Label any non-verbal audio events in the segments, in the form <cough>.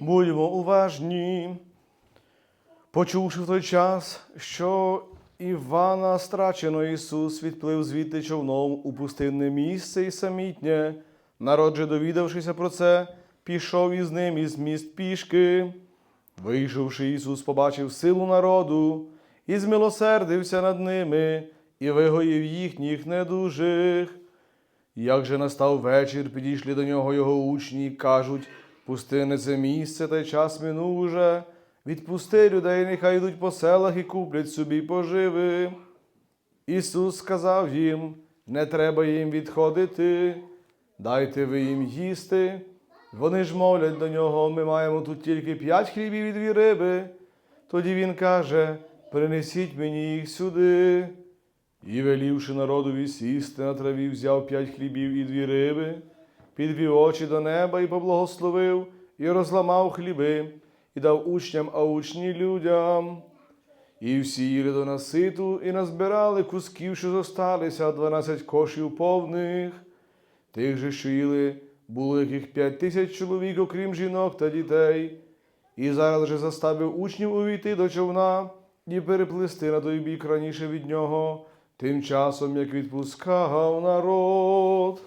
Будьмо уважні. Почувши в той час, що Івана страчено Ісус відплив звідти човном у пустинне місце і самітнє. Народ же, довідавшися про це, пішов із ним із міст пішки. Вийшовши, Ісус побачив силу народу і змилосердився над ними, і вигоїв їхніх недужих. Як же настав вечір, підійшли до нього його учні і кажуть, пустине це місце, та й час минув уже. Відпусти людей, нехай йдуть по селах і куплять собі поживи. Ісус сказав їм: не треба їм відходити, дайте ви їм їсти. Вони ж мовлять до нього, ми маємо тут тільки п'ять хлібів і дві риби. Тоді він каже: принесіть мені їх сюди. І, велівши народові сісти на траві, взяв п'ять хлібів і дві риби, підвів очі до неба і поблагословив, і розламав хліби, і дав учням, а учні людям. І всі їли до наситу, і назбирали кусків, що зосталися, дванадцять кошів повних. Тих же, що їли, було яких п'ять тисяч чоловік, окрім жінок та дітей. І зараз же заставив учнів увійти до човна і переплисти на той бік раніше від нього, тим часом, як відпускав народ.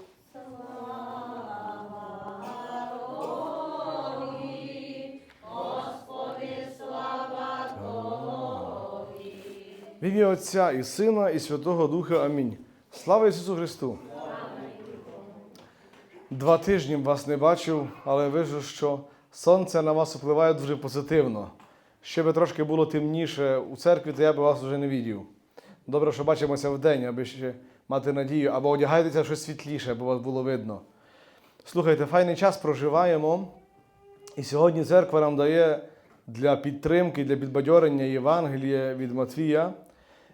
В ім'я Отця і Сина, і Святого Духа. Амінь. Слава Ісусу Христу! Два тижні вас не бачив, але вижу, що сонце на вас впливає дуже позитивно. Ще би трошки було темніше у церкві, то я би вас вже не відів. Добре, що бачимося в день, аби ще мати надію, або одягайтеся щось світліше, аби вас було видно. Слухайте, файний час проживаємо, і сьогодні церква нам дає для підтримки, для підбадьорення Євангеліє від Матвія.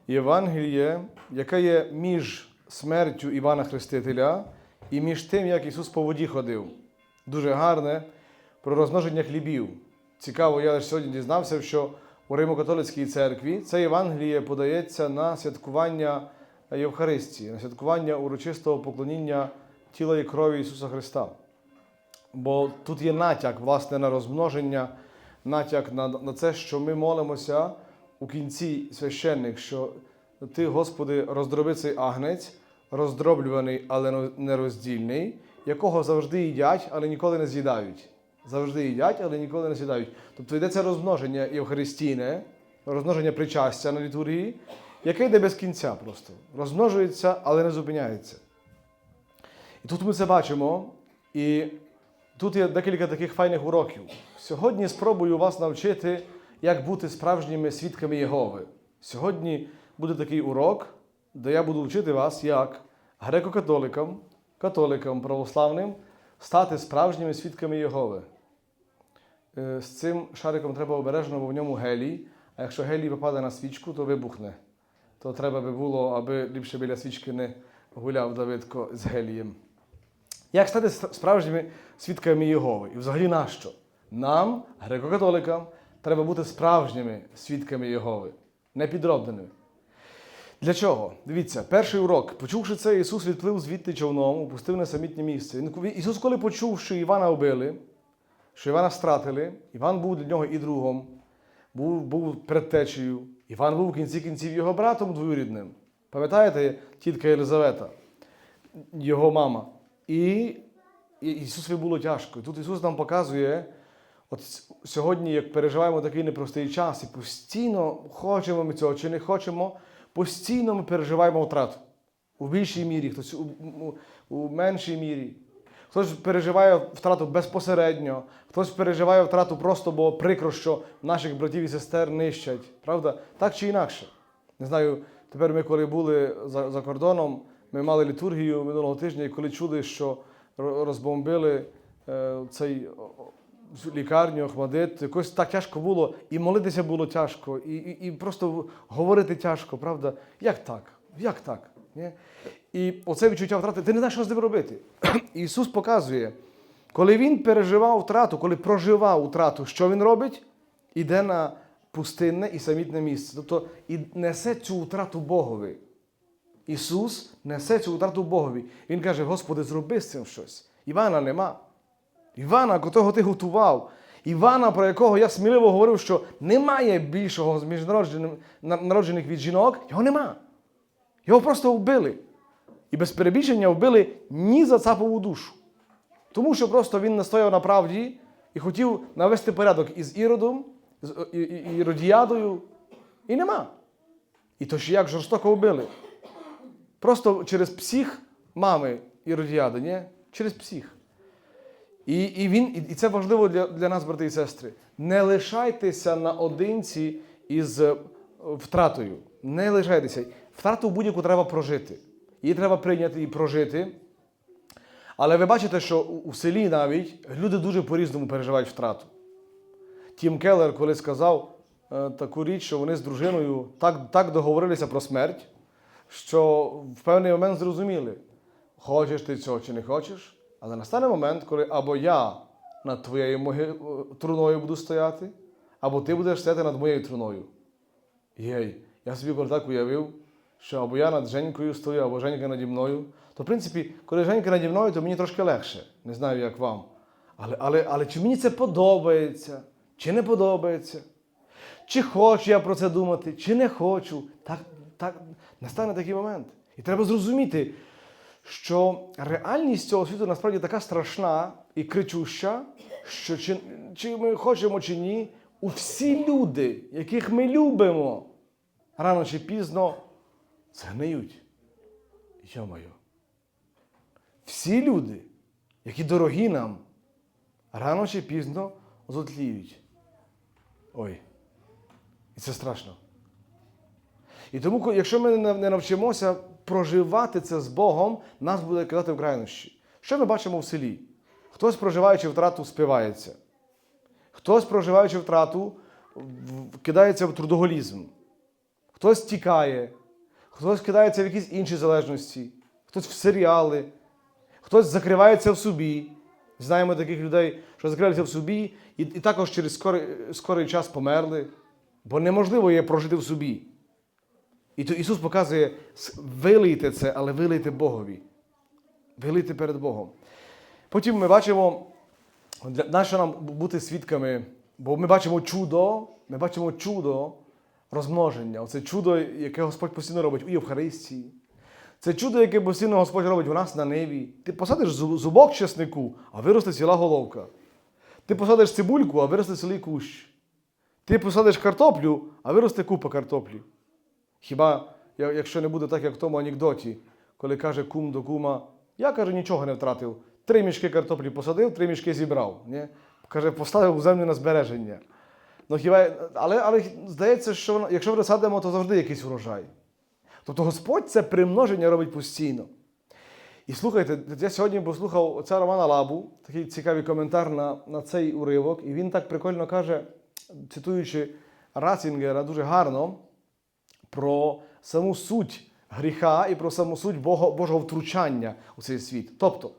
Євангеліє, яке є між смертю Івана Хрестителя і між тим, як Ісус по воді ходив. Дуже гарне про розмноження хлібів. Цікаво, я лише сьогодні дізнався, що у Римо-католицькій церкві це Євангеліє подається на святкування Євхаристії, на святкування урочистого поклоніння тіла і крові Ісуса Христа. Бо тут є натяк, власне, на розмноження, натяк на, на це, що ми молимося у кінці священних, що ти, Господи, роздроби цей агнець, роздроблюваний, але не роздільний, якого завжди їдять, але ніколи не з'їдають. Завжди їдять, але ніколи не з'їдають. Тобто йдеться розмноження євхаристійне, розмноження причастя на літургії, яке йде без кінця просто. Розмножується, але не зупиняється. І тут ми це бачимо, і тут є декілька таких файних уроків. Сьогодні спробую вас навчити, як бути справжніми свідками Єгови. Сьогодні буде такий урок, де я буду вчити вас, як греко-католикам, католикам православним стати справжніми свідками Єгови. Е, З цим шариком треба обережно, бо в ньому гелій, а якщо гелій попаде на свічку, то вибухне. То треба би було, аби ліпше біля свічки не гуляв Давидко з гелієм. Як стати справжніми свідками Єгови? І взагалі нащо? Нам, греко-католикам, треба бути справжніми свідками Єгови, не підробленими. Для чого? Дивіться, перший урок. Почувши це, Ісус відплив звідти човном, упустив на самітнє місце. Ісус, коли почув, що Івана вбили, що Івана стратили, Іван був для нього і другом, був, був предтечею. Іван був в кінці кінців його братом двоюрідним. Пам'ятаєте, тітка Єлизавета, його мама. І Ісусові було тяжко. І тут Ісус нам показує, от сьогодні, як переживаємо такий непростий час, і постійно хочемо ми цього чи не хочемо, постійно ми переживаємо втрату. У більшій мірі, хтось у, у, у меншій мірі. Хтось переживає втрату безпосередньо, хтось переживає втрату просто, бо прикро, що наших братів і сестер нищать. Правда? Так чи інакше. Не знаю, тепер ми, коли були за, за кордоном, ми мали літургію минулого тижня, і коли чули, що розбомбили е, цей лікарню Охмадит, якось так тяжко було, і молитися було тяжко, і, і, і просто говорити тяжко, правда? Як так? Як так? Ні? І оце відчуття втрати, ти не знаєш, що з ним робити. <clears throat> Ісус показує, коли він переживав втрату, коли проживав втрату, що він робить? Іде на пустинне і самітне місце. Тобто і несе цю втрату Богові. Ісус несе цю втрату Богові. Він каже: Господи, зроби з цим щось. Івана нема. Івана, котрого ти готував, Івана, про якого я сміливо говорив, що немає більшого з народжених від жінок, його нема. Його просто вбили. І без перебільшення вбили ні за цапову душу. Тому що просто він настояв на правді і хотів навести порядок із Іродом, з Іродіадою. І нема. І то ж як жорстоко вбили. Просто через псих мами Іродіади, ні? Через псих. І, і, він, і, це важливо для, для нас, брати і сестри. Не лишайтеся наодинці із е, втратою. Не лишайтеся. Втрату будь-яку треба прожити. Її треба прийняти і прожити. Але ви бачите, що у селі навіть люди дуже по-різному переживають втрату. Тім Келлер колись сказав е, таку річ, що вони з дружиною так, так договорилися про смерть, що в певний момент зрозуміли, хочеш ти цього чи не хочеш, але настане момент, коли або я над твоєю моги... е, труною буду стояти, або ти будеш стояти над моєю труною. Єй, я собі коли так уявив, що або я над Женькою стою, або Женька наді мною. То, в принципі, коли Женька наді мною, то мені трошки легше. Не знаю, як вам. Але, але, але чи мені це подобається, чи не подобається? Чи хочу я про це думати, чи не хочу. Так, так настане такий момент. І треба зрозуміти, що реальність цього світу насправді така страшна і кричуща, що чи, чи ми хочемо, чи ні, у всі люди, яких ми любимо, рано чи пізно згниють. Йо-моє. Всі люди, які дорогі нам, рано чи пізно зотліють. Ой. І це страшно. І тому, якщо ми не навчимося проживати це з Богом, нас буде кидати в крайнощі. Що ми бачимо в селі? Хтось, проживаючи втрату, спивається. Хтось, проживаючи втрату, кидається в трудоголізм. Хтось тікає, хтось кидається в якісь інші залежності, хтось в серіали, хтось закривається в собі. Знаємо таких людей, що закрилися в собі, і, і також через скорий, скорий час померли, бо неможливо є прожити в собі. І то Ісус показує, вилийте це, але вилийте Богові. Вилийте перед Богом. Потім ми бачимо, нащо нам бути свідками, бо ми бачимо чудо, ми бачимо чудо розмноження. Оце чудо, яке Господь постійно робить у Євхаристії. Це чудо, яке постійно Господь робить у нас на ниві. Ти посадиш зу- зубок чеснику, а виросте ціла головка. Ти посадиш цибульку, а виросте цілий кущ. Ти посадиш картоплю, а виросте купа картоплі. Хіба, якщо не буде так, як в тому анекдоті, коли каже кум до кума, я каже, нічого не втратив. Три мішки картоплі посадив, три мішки зібрав. Ні? Каже, поставив у землю на збереження. Ну, хіба, але, але здається, що якщо вже садимо, то завжди якийсь урожай. Тобто Господь це примноження робить постійно. І слухайте, я сьогодні послухав отця Романа Лабу, такий цікавий коментар на, на цей уривок, і він так прикольно каже, цитуючи Ратцінгера дуже гарно, про саму суть гріха і про саму суть Бога, Божого втручання у цей світ. Тобто,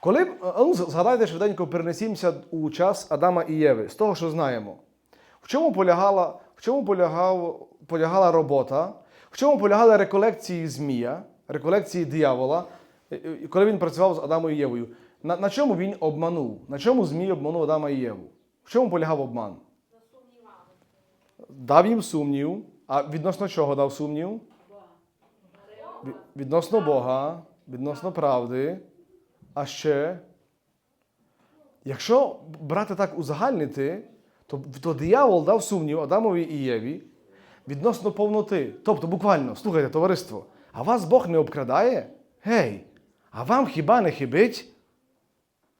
коли ну, згадайте швиденько, перенесімося у час Адама і Єви, з того, що знаємо. В чому полягала, в чому полягав, полягала робота, в чому полягали реколекції Змія, реколекції диявола, коли він працював з Адамом і Євою? На, на чому він обманув? На чому Змій обманув Адама і Єву? В чому полягав обман? Дав їм сумнів. А відносно чого дав сумнів? Відносно Бога, відносно правди. А ще, якщо брати так узагальнити, то, то диявол дав сумнів Адамові і Єві відносно повноти. Тобто, буквально, слухайте, товариство, а вас Бог не обкрадає? Гей, а вам хіба не хибить?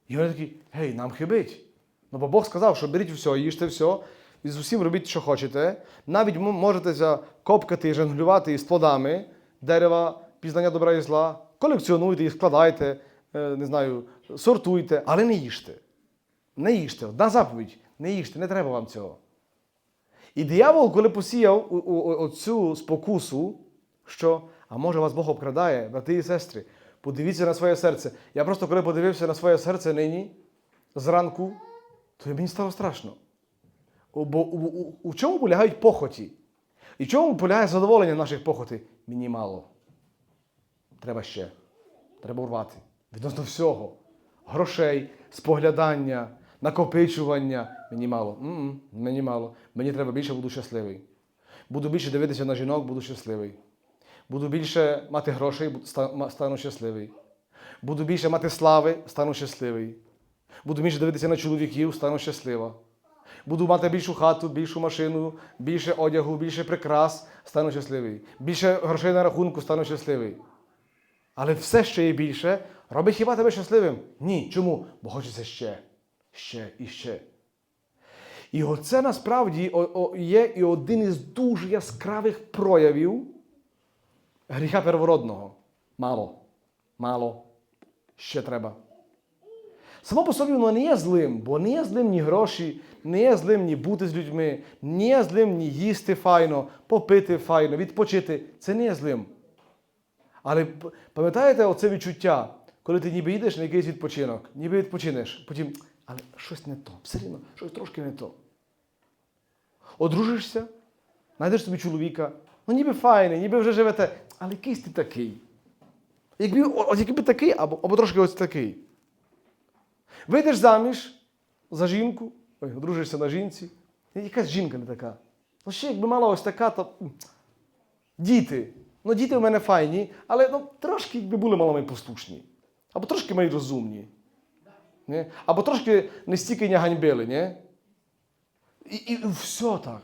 І вони такі, гей, нам хибить. Ну, бо Бог сказав, що беріть все, їжте все, і з усім робіть, що хочете. Навіть можете копкати і жонглювати із плодами дерева, пізнання добра і зла, колекціонуйте їх, складайте, е, не знаю, сортуйте, але не їжте. Не їжте. Одна заповідь. Не їжте, не треба вам цього. І диявол, коли посіяв оцю спокусу, що, а може вас Бог обкрадає, брати і сестри, подивіться на своє серце. Я просто коли подивився на своє серце нині, зранку, то мені стало страшно. Бо у, у, у чому полягають похоті? І в чому полягає задоволення наших похотей? Мені мало. Треба ще. Треба урвати. Відносно всього. Грошей, споглядання, накопичування. Мені мало. М-м, мені мало. Мені треба більше, буду щасливий. Буду більше дивитися на жінок, буду щасливий. Буду більше мати грошей, стану щасливий. Буду більше мати слави, стану щасливий. Буду більше дивитися на чоловіків, стану щаслива. Буду мати більшу хату, більшу машину, більше одягу, більше прикрас, стану щасливий. Більше грошей на рахунку, стану щасливий. Але все ще є більше, робить хіба тебе щасливим? Ні. Чому? Бо хочеться ще, ще і ще. І оце насправді є і один із дуже яскравих проявів гріха первородного. Мало, мало, ще треба. Само по собі воно не є злим, бо не є злим ні гроші, не є злим ні бути з людьми, не є злим ні їсти файно, попити файно, відпочити. Це не є злим. Але пам'ятаєте оце відчуття, коли ти ніби їдеш на якийсь відпочинок, ніби відпочинеш, потім, але щось не то, все рівно, щось трошки не то. Одружишся, знайдеш собі чоловіка, ну ніби файний, ніби вже живете, але якийсь ти такий. Якби, якби такий, або, або трошки ось такий. Вийдеш заміж за жінку, ой, одружишся на жінці, якась жінка не така. Ну ще якби мала ось така, то діти. Ну, діти в мене файні, але ну, трошки якби були малими послушні. Або трошки малі розумні. Ні? Або трошки не стільки не ганьбили, ні? І, і все так.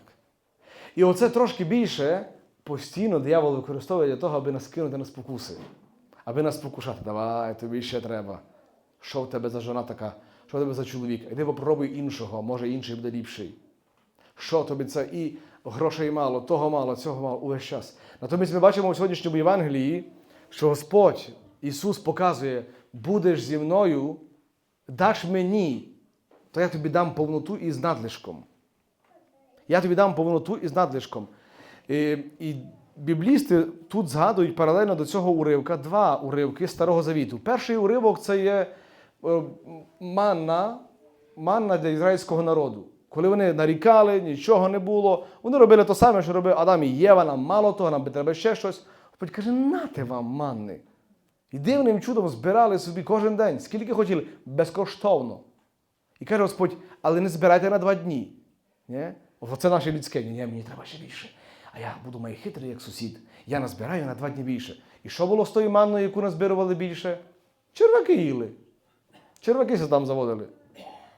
І оце трошки більше постійно диявол використовує для того, аби нас кинути на спокуси. Аби нас спокушати. Давай, тобі ще треба. Що в тебе за жона така? Що в тебе за чоловік? Іди попробуй іншого, може інший буде ліпший. Що тобі це? І грошей мало, того мало, цього мало увесь час. Натомість ми бачимо у сьогоднішньому Євангелії, що Господь Ісус показує, будеш зі мною, даш мені, то я тобі дам повноту із надлишком. Я тобі дам повноту із надлишком. І, і біблісти тут згадують паралельно до цього уривка два уривки Старого Завіту. Перший уривок це є манна, манна для ізраїльського народу. Коли вони нарікали, нічого не було, вони робили те саме, що робив Адам і Єва, нам мало того, нам треба ще щось. Господь каже, нате вам манни. І дивним чудом збирали собі кожен день, скільки хотіли, безкоштовно. І каже Господь, але не збирайте на два дні. Ні? Оце наше людське. Ні, мені треба ще більше. А я буду май хитрий, як сусід. Я назбираю на два дні більше. І що було з тою манною, яку назбирували більше? Черваки їли. Черваки там заводили.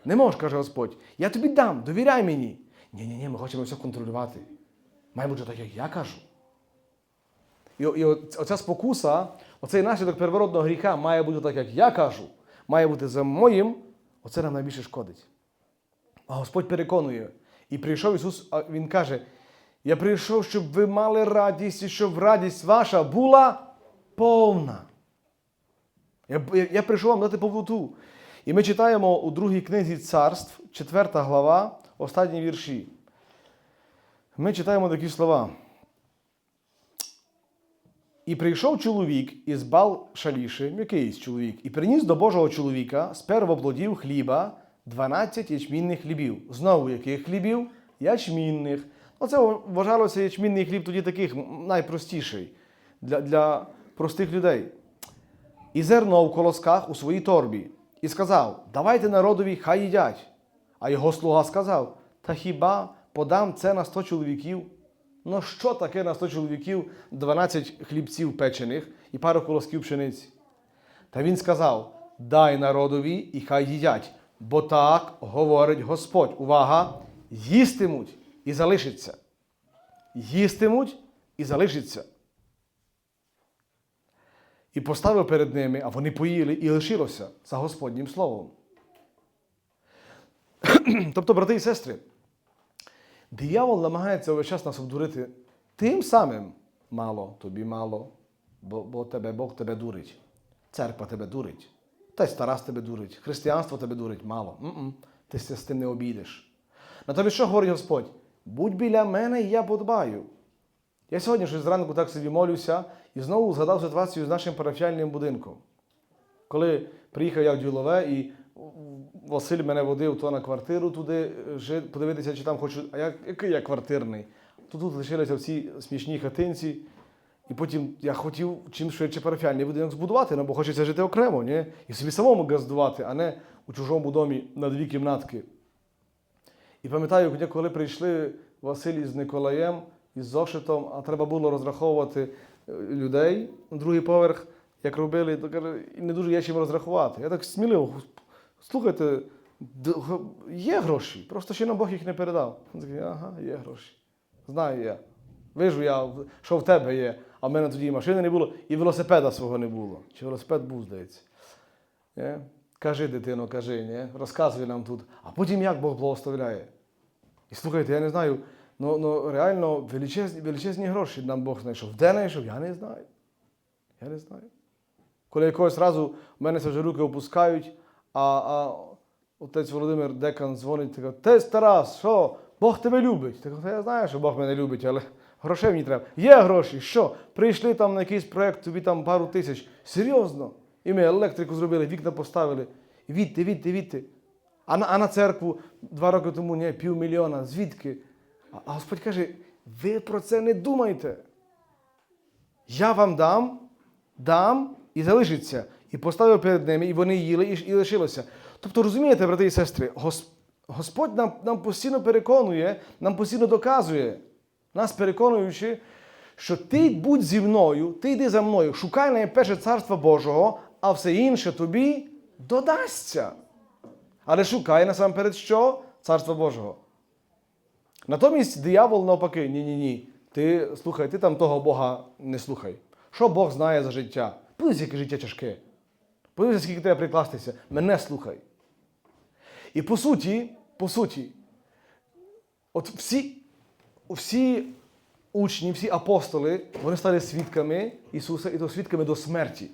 Не можеш, каже Господь. Я тобі дам, довіряй мені. Ні, ні, ні, ми хочемо все контролювати. Має бути так, як я кажу. І, і оця спокуса, оцей наслідок первородного гріха має бути так, як я кажу, має бути за моїм, оце нам найбільше шкодить. А Господь переконує. І прийшов Ісус, а Він каже: Я прийшов, щоб ви мали радість і щоб радість ваша була повна. Я, я, прийшов вам дати повноту. І ми читаємо у другій книзі царств, 4 глава, останні вірші. Ми читаємо такі слова. І прийшов чоловік із бал шаліши, якийсь чоловік, і приніс до Божого чоловіка з первоплодів хліба 12 ячмінних хлібів. Знову яких хлібів? Ячмінних. Оце вважалося ячмінний хліб тоді таких найпростіший для, для простих людей. І зерно в колосках у своїй торбі. І сказав: Давайте народові, хай їдять. А його слуга сказав: Та хіба подам це на 100 чоловіків? Ну що таке на 100 чоловіків 12 хлібців печених і пару колосків пшениці? Та він сказав: Дай народові і хай їдять, бо так говорить Господь. Увага! Їстимуть і залишиться. Їстимуть і залишиться. І поставив перед ними, а вони поїли і лишилося за Господнім словом. <clears throat> тобто, брати і сестри, диявол намагається весь час нас обдурити тим самим мало, тобі мало, бо, бо тебе Бог тебе дурить. Церква тебе дурить. Та й старас тебе дурить, християнство тебе дурить мало. М-м, Ти се з тим не обійдеш. Натомість, що говорить Господь? Будь біля мене, і я подбаю. Я сьогодні щось зранку так собі молюся і знову згадав ситуацію з нашим парафіальним будинком. Коли приїхав я в ділове, і Василь мене водив то на квартиру туди, жи- подивитися, чи там хочу. А я, який я квартирний? То тут лишилися всі смішні хатинці. І потім я хотів чим швидше парафіальний будинок збудувати, ну, бо хочеться жити окремо, ні? і собі самому газдувати, а не у чужому домі на дві кімнатки. І пам'ятаю, коли- прийшли Василій з Николаєм із зошитом, а треба було розраховувати е, людей на другий поверх, як робили, то каже, і не дуже є чим розрахувати. Я так сміливо, слухайте, є гроші, просто ще нам Бог їх не передав. Він такий, ага, є гроші. Знаю я. Вижу я, що в тебе є, а в мене тоді і машини не було, і велосипеда свого не було. Чи велосипед був, здається. Ні? Кажи, дитино, кажи, ні? розказуй нам тут. А потім як Бог благословляє. І слухайте, я не знаю, ну, ну реально величезні, величезні гроші нам Бог знайшов. Де знайшов? Я не знаю. Я не знаю. Коли якогось разу в мене вже руки опускають, а, а отець Володимир Декан дзвонить і каже, Тець Тарас, що? Бог тебе любить. Так я знаю, що Бог мене любить, але грошей мені треба. Є гроші, що? Прийшли там на якийсь проєкт, тобі там пару тисяч. Серйозно. І ми електрику зробили, вікна поставили. Відти, відти, відти. А на, а на церкву два роки тому ні, півмільйона. Звідки? А, Господь каже, ви про це не думайте. Я вам дам, дам і залишиться. І поставив перед ними, і вони їли, і, лишилося. Тобто, розумієте, брати і сестри, Господь нам, нам постійно переконує, нам постійно доказує, нас переконуючи, що ти будь зі мною, ти йди за мною, шукай найперше царства Божого, а все інше тобі додасться. Але шукай насамперед що? Царства Божого. Натомість диявол навпаки, ні-ні ні. Ти слухай, ти там того Бога не слухай. Що Бог знає за життя? Подивись, яке життя тяжке. Подивися, скільки треба прикластися. Мене слухай. І по суті, по суті, от всі, всі учні, всі апостоли, вони стали свідками Ісуса і то свідками до смерті.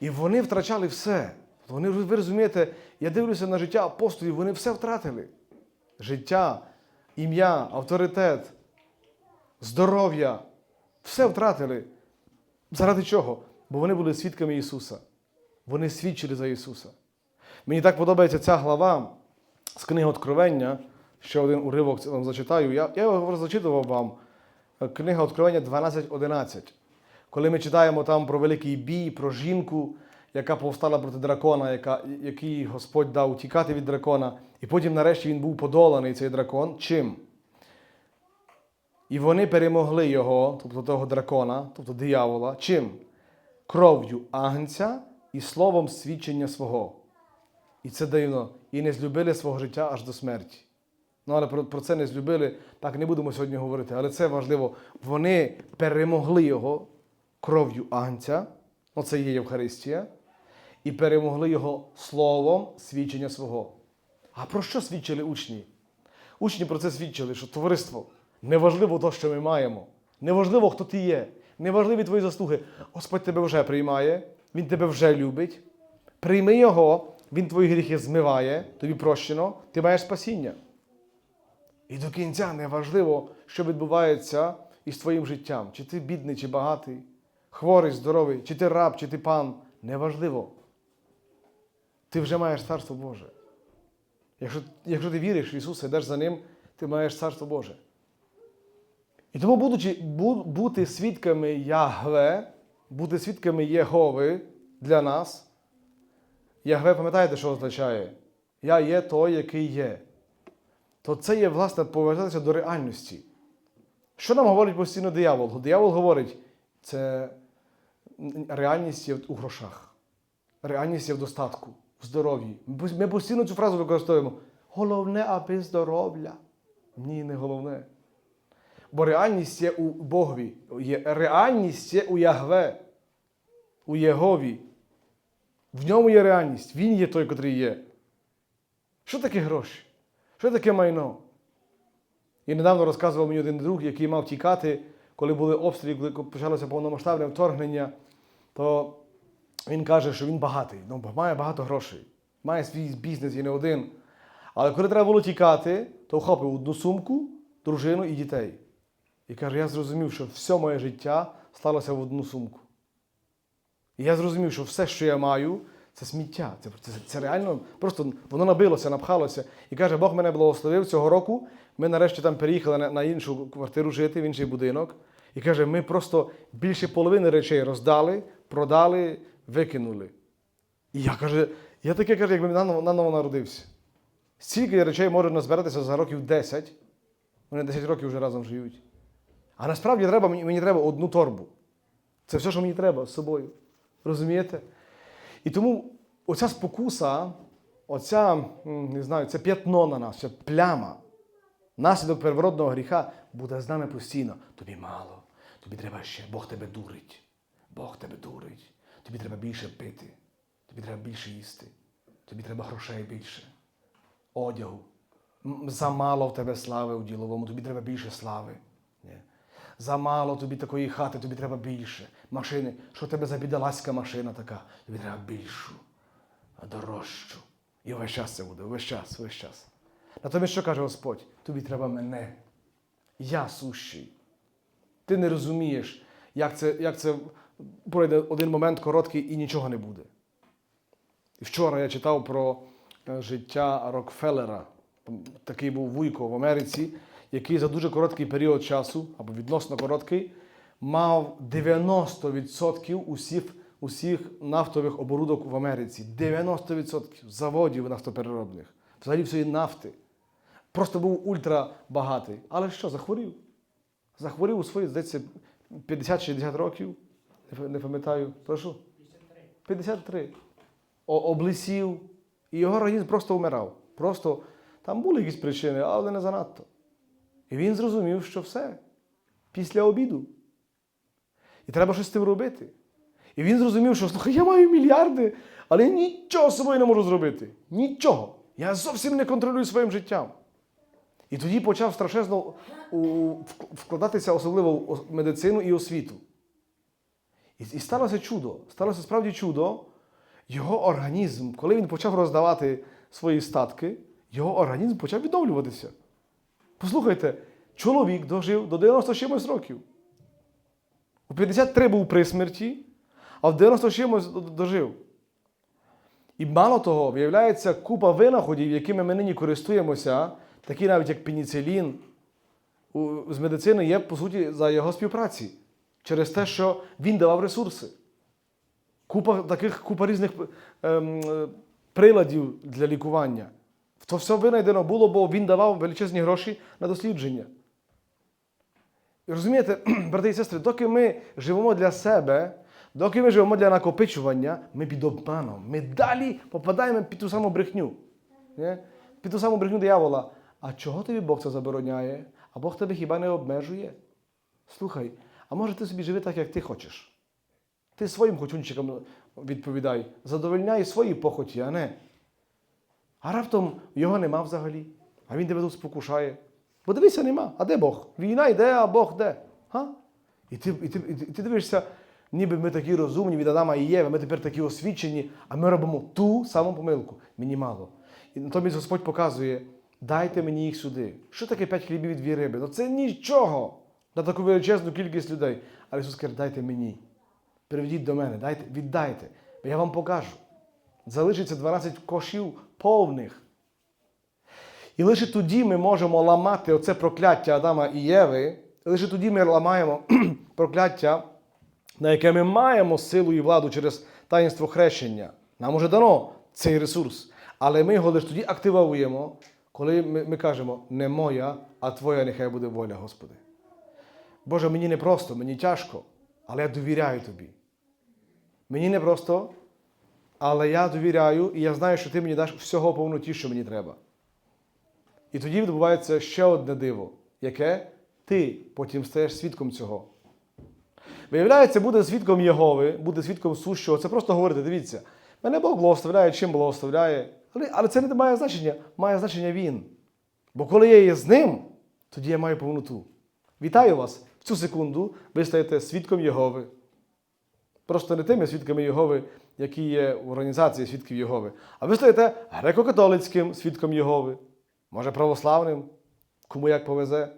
І вони втрачали все. Вони, ви розумієте, я дивлюся на життя апостолів, вони все втратили. Життя, ім'я, авторитет, здоров'я. Все втратили. Заради чого? Бо вони були свідками Ісуса. Вони свідчили за Ісуса. Мені так подобається ця глава з книги Откровення. Ще один уривок вам зачитаю. Я, я його зачитував вам. Книга Откровення 12.11. Коли ми читаємо там про великий бій, про жінку, яка повстала проти дракона, яка, який Господь дав утікати від дракона, і потім нарешті він був подоланий, цей дракон. Чим? І вони перемогли його, тобто того дракона, тобто диявола, чим? Кров'ю агнця і словом свідчення свого. І це дивно. І не злюбили свого життя аж до смерті. Ну, але про, про це не злюбили, так не будемо сьогодні говорити. Але це важливо. Вони перемогли його кров'ю агнця, ну це є Євхаристія, і перемогли його словом свідчення свого. А про що свідчили учні? Учні про це свідчили, що товариство неважливо то, що ми маємо, неважливо, хто ти є, неважливі твої заслуги. Господь тебе вже приймає, Він тебе вже любить. Прийми його, Він твої гріхи змиває, тобі прощено, ти маєш спасіння. І до кінця неважливо, що відбувається із твоїм життям, чи ти бідний, чи багатий, хворий, здоровий, чи ти раб, чи ти пан. Неважливо. Ти вже маєш царство Боже. Якщо, якщо ти віриш в Ісуса, йдеш за Ним, ти маєш царство Боже. І тому, будучи, бу- бути свідками Ягве, бути свідками Єгови для нас, Ягве, пам'ятаєте, що означає? Я є той, який є. То це є, власне, повертатися до реальності. Що нам говорить постійно диявол? Диявол говорить, це реальність є у грошах, реальність є в достатку, в здоров'ї. Ми постійно цю фразу використовуємо. Головне, аби здоров'я. Ні, не головне. Бо реальність є у Богові. Реальність є у Ягве, у Єгові. В ньому є реальність. Він є той, котрий є. Що таке гроші? Що таке майно? І недавно розказував мені один друг, який мав тікати, коли були обстріли, коли почалося повномасштабне вторгнення, то він каже, що він багатий, ну, має багато грошей, має свій бізнес і не один. Але коли треба було тікати, то вхопив одну сумку, дружину і дітей. І каже, я зрозумів, що все моє життя сталося в одну сумку. І я зрозумів, що все, що я маю, це сміття. Це, це, це реально просто воно набилося, напхалося. І каже, Бог мене благословив цього року. Ми нарешті там переїхали на, на іншу квартиру жити, в інший будинок. І каже, ми просто більше половини речей роздали, продали, викинули. І я каже, я таке каже, якби наново, наново народився. Стільки речей може назбиратися за років 10. Вони 10 років вже разом живуть. А насправді треба, мені, мені треба одну торбу. Це все, що мені треба з собою. Розумієте? І тому оця спокуса, оця, не знаю, це п'ятно на нас, ця пляма, наслідок первородного гріха буде з нами постійно. Тобі мало, тобі треба ще, Бог тебе дурить. Бог тебе дурить. Тобі треба більше пити, тобі треба більше їсти, тобі треба грошей більше, одягу. Замало в тебе слави у діловому, тобі треба більше слави. Замало тобі такої хати, тобі треба більше. Машини, що в тебе за бідоласька машина така, тобі треба більшу, дорожчу. І весь час це буде, весь час, весь час. Натомість, що каже Господь? Тобі треба мене. Я сущий. Ти не розумієш, як це, як це пройде один момент короткий і нічого не буде. І вчора я читав про е, життя Рокфеллера. Такий був вуйко в Америці, який за дуже короткий період часу, або відносно короткий, мав 90% усіх, усіх нафтових оборудок в Америці. 90% заводів нафтопереробних, взагалі всієї нафти. Просто був ультрабагатий. Але що, захворів? Захворів у свої, здається, 50-60 років. Не пам'ятаю. Прошу. 53. О- облисів. І його організм просто вмирав. Просто там були якісь причини, але не занадто. І він зрозумів, що все. Після обіду. І треба щось з тим робити. І він зрозумів, що слухай, я маю мільярди, але я нічого з собою не можу зробити. Нічого. Я зовсім не контролюю своїм життям. І тоді почав страшезно вкладатися особливо в медицину і освіту. І, і сталося чудо. Сталося справді чудо. Його організм, коли він почав роздавати свої статки, його організм почав відновлюватися. Послухайте, чоловік дожив до 90 чимось років. У 53 був при смерті, а в 90 чимось дожив. І мало того, виявляється, купа винаходів, якими ми нині користуємося, такі навіть як пеніцилін, з медицини є, по суті, за його співпраці. Через те, що він давав ресурси. Купа таких, купа різних ем, е, приладів для лікування. То все винайдено було, бо він давав величезні гроші на дослідження. І розумієте, <clears throat> брати і сестри, доки ми живемо для себе, доки ми живемо для накопичування, ми під обманом. Ми далі попадаємо під ту саму брехню. Ні? Під ту саму брехню диявола. А чого тобі Бог це забороняє? А Бог тебе хіба не обмежує? Слухай, а може ти собі живи так, як ти хочеш? Ти своїм хочунчикам відповідай, задовольняй свої похоті, а не. А раптом його нема взагалі, а він тебе тут спокушає. Бо дивися, нема. А де Бог? Війна йде, а Бог де? Ти, і, ти, і, ти, і ти дивишся, ніби ми такі розумні від Адама і Єви, ми тепер такі освічені, а ми робимо ту саму помилку. Мені мало. І натомість Господь показує, дайте мені їх сюди. Що таке п'ять хлібів і дві риби? Ну це нічого на таку величезну кількість людей. Але Ісус каже, дайте мені. Приведіть до мене, дайте, віддайте, бо я вам покажу. Залишиться 12 кошів повних. І лише тоді ми можемо ламати оце прокляття Адама і Єви, і лише тоді ми ламаємо <clears throat> прокляття, на яке ми маємо силу і владу через таїнство хрещення. Нам уже дано цей ресурс. Але ми його лише тоді активуємо, коли ми, ми кажемо, не моя, а твоя нехай буде воля, Господи. Боже, мені не просто, мені тяжко, але я довіряю тобі. Мені не просто, але я довіряю, і я знаю, що ти мені даш всього повноті, що мені треба. І тоді відбувається ще одне диво, яке ти потім стаєш свідком цього. Виявляється, буде свідком Єгови, буде свідком сущого. Це просто говорити, дивіться, мене Бог благословляє, чим благословляє. Але, це не має значення, має значення Він. Бо коли я є з ним, тоді я маю повноту. Вітаю вас! В цю секунду ви стаєте свідком Єгови. Просто не тими свідками Єгови, які є в організації свідків Єгови, а ви стаєте греко-католицьким свідком Єгови, може православним, кому як повезе,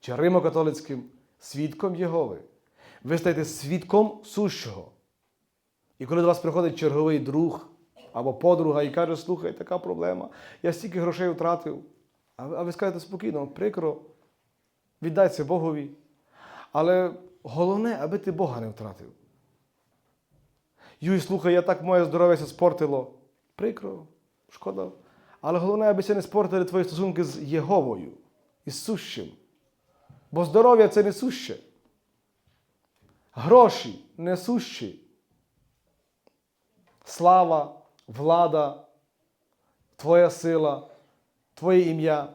чи римо-католицьким свідком Єгови. Ви стаєте свідком сущого. І коли до вас приходить черговий друг або подруга і каже, слухай, така проблема, я стільки грошей втратив. А ви- скажете спокійно, прикро, віддай це Богові. Але головне, аби ти Бога не втратив. Юй, слухай, я так моє здоров'я спортило. Прикро, шкода. Але головне, аби це не спортили твої стосунки з Єговою, із сущим. Бо здоров'я це не суще. Гроші не сущі. Слава, влада, твоя сила, твоє ім'я.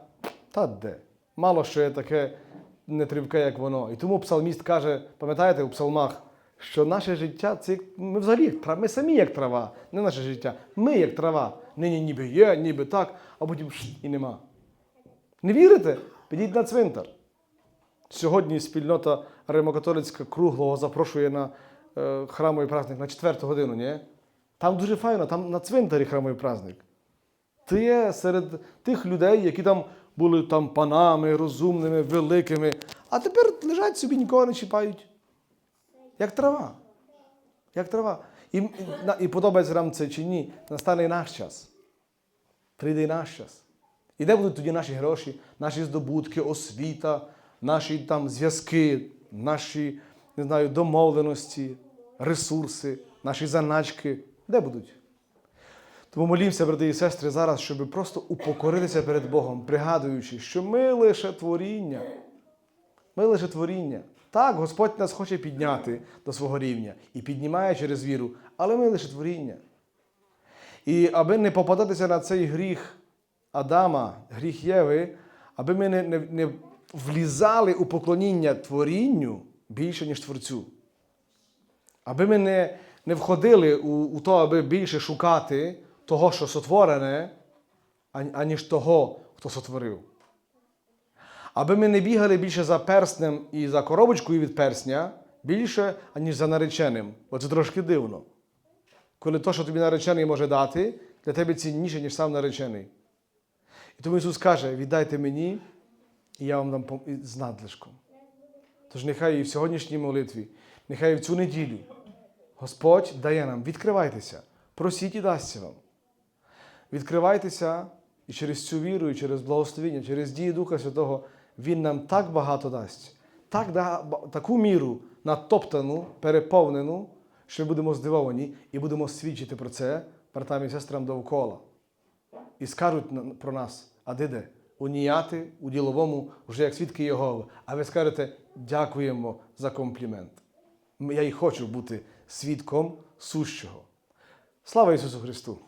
Та де? Мало що є таке нетривке, як воно. І тому псалміст каже, пам'ятаєте у псалмах, що наше життя це ми взагалі ми самі як трава, не наше життя. Ми як трава. Нині ніби є, ніби так, а потім шт, і нема. Не вірите? Підіть на цвинтар. Сьогодні спільнота Римокатолицька круглого запрошує на е, храмовий праздник на четверту годину, ні? Там дуже файно, там на цвинтарі храмовий праздник. Ти є серед тих людей, які там були там панами, розумними, великими, а тепер лежать собі, нікого не чіпають. Як трава. Як трава. І, і, подобається нам це чи ні, настане і наш час. Прийде і наш час. І де будуть тоді наші гроші, наші здобутки, освіта, наші там зв'язки, наші, не знаю, домовленості, ресурси, наші заначки. Де будуть? Тому молімося, брати і сестри, зараз, щоб просто упокоритися перед Богом, пригадуючи, що ми лише творіння. Ми лише творіння. Так, Господь нас хоче підняти до свого рівня і піднімає через віру, але ми лише творіння. І аби не попадатися на цей гріх Адама, гріх Єви, аби ми не, не, не влізали у поклоніння творінню більше, ніж Творцю. Аби ми не, не входили у, у то, аби більше шукати того, що сотворене, аніж того, хто сотворив. Аби ми не бігали більше за перснем і за коробочкою від персня, більше, аніж за нареченим. Бо це трошки дивно. Коли то, що тобі наречений може дати, для тебе цінніше, ніж сам наречений. І тому Ісус каже: віддайте мені, і я вам дам з надлишком. Тож нехай і в сьогоднішній молитві, нехай і в цю неділю Господь дає нам, відкривайтеся, просіть і дасться вам. Відкривайтеся і через цю віру, і через благословіння, через дії Духа Святого Він нам так багато дасть, так, таку міру натоптану, переповнену, що ми будемо здивовані і будемо свідчити про це братам і сестрам довкола. І скажуть про нас, а де де? Уніяти у діловому, вже як свідки Єгови. А ви скажете, дякуємо за комплімент. Я і хочу бути свідком сущого. Слава Ісусу Христу!